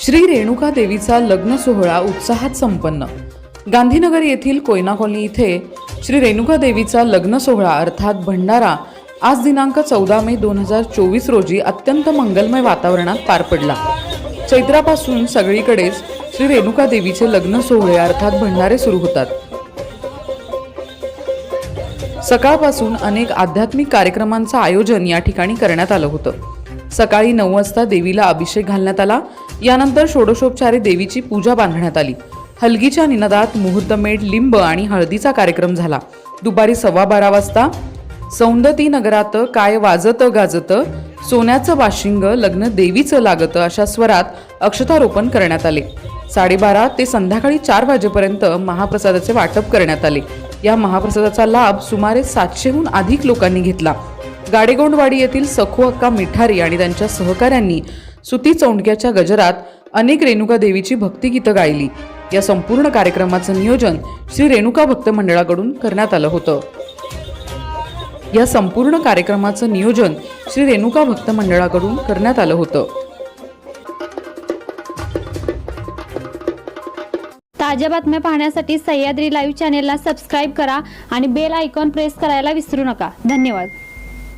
श्री रेणुका देवीचा लग्न सोहळा उत्साहात संपन्न. गांधीनगर येथील कोयना कॉलनी इथे श्री रेणुका देवीचा लग्न सोहळा अर्थात भंडारा आज दिनांक चौदा मे दोन हजार चोवीस रोजी अत्यंत मंगलमय वातावरणात पार पडला. चैत्रापासून सगळीकडेच श्री रेणुका देवीचे लग्न सोहळे अर्थात भंडारे सुरू होतात. सकाळपासून अनेक आध्यात्मिक कार्यक्रमांचं आयोजन या ठिकाणी करण्यात आलं होतं. सकाळी नऊ वाजता देवीला अभिषेक घालण्यात आला. यानंतर षोडशोपचारे देवीची पूजा बांधण्यात आली. हलगीच्या निनादात मुहूर्तमेढ लिंब आणि हळदीचा कार्यक्रम झाला. दुपारी सव्वा बारा वाजता सौंदती नगरात काय वाजत गाजत सोन्याचं वाशिंग लग्न देवीचं लागत अशा स्वरात अक्षतारोपण करण्यात आले. साडेबारा ते संध्याकाळी चार वाजेपर्यंत महाप्रसादाचे वाटप करण्यात आले. या महाप्रसादाचा लाभ सुमारे सातशेहून अधिक लोकांनी घेतला. गाडेगोंडवाडी येथील सखू अक्का मिठारी आणि त्यांच्या सहकाऱ्यांनी सुती चौंडक्याच्या गजरात अनेक रेणुका देवीची भक्तिगीतं गायली. या संपूर्ण कार्यक्रमाचं नियोजन श्री रेणुका भक्त मंडळाकडून करण्यात आलं होतं. या संपूर्ण कार्यक्रमाचं नियोजन श्री रेणुका भक्त मंडळाकडून करण्यात आलं होतं. ताज्या बातम्या पाहण्यासाठी सह्याद्री लाईव्ह चॅनेलला सबस्क्राईब करा आणि बेल आयकॉन प्रेस करायला विसरू नका. धन्यवाद.